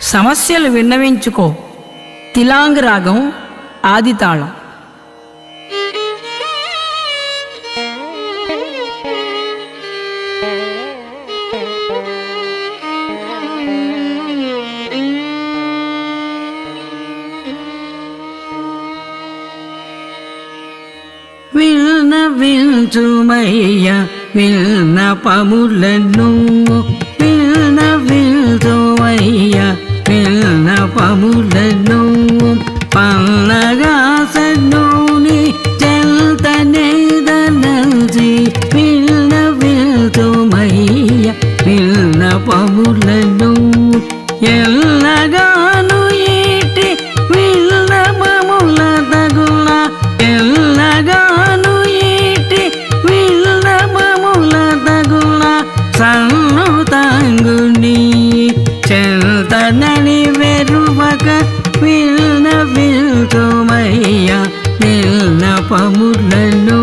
సమస్యలు విన్నవించుకో. తిలాంగ్ రాగం ఆదితాళం. విల్న విల్చుమయ్య విల్న పములను తనని వెరువక విల్న విల్తుమయ్య నిల్న పములను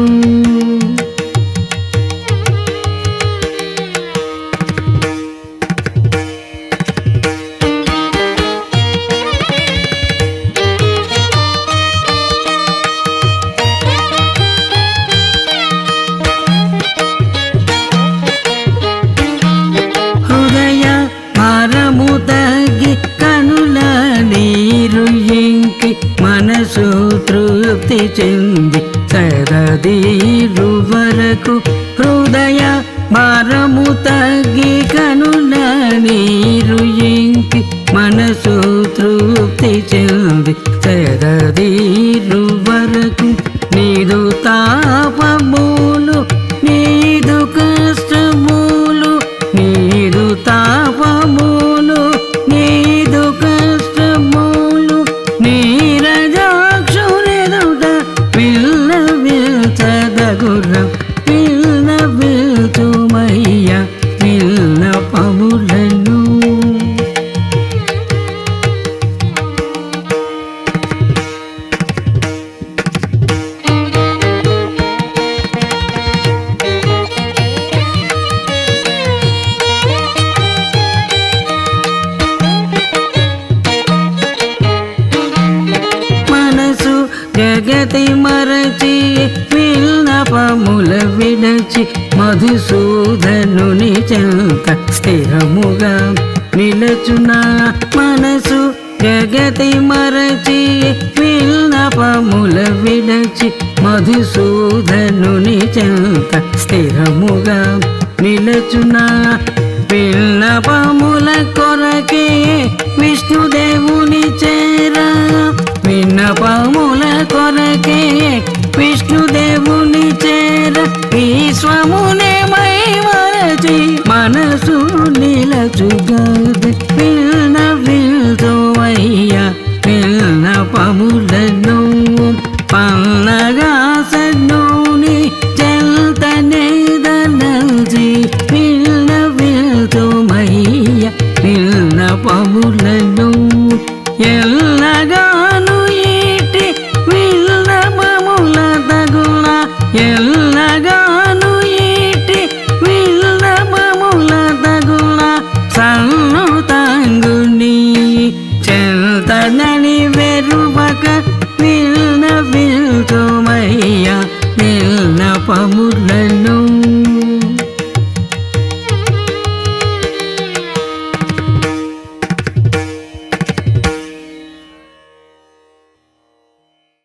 తృప్తి చెంది సరదీరు వరకు హృదయ భారము తగ్గి కనుల నీరు ఇంకి మనసు తృప్తి చెంది సరదీ జగతి మరచి విల్నపముల విడచి మధుసూదనుని చెంత స్థిరముగా నిలచునా మనసు జగతి మరచి విల్నపముల విడచి మధుసూదనుని చెంత స్థిరముగా నిలచునా విల్నపముల కొరకే విష్ణుదేవుని చేరా ചെല്ലും പന്നകാസൂനി ചെൽത്തനെ തനഞ്ചി വിൽന വിൽത്തുമയ്യ വിൽന പമുലനും ಎಲ್ಲಗಾನು ಈಟಿ ವಿಲ್ಲ ಮಮುಲ ತಗುಣ ಎಲ್ಲ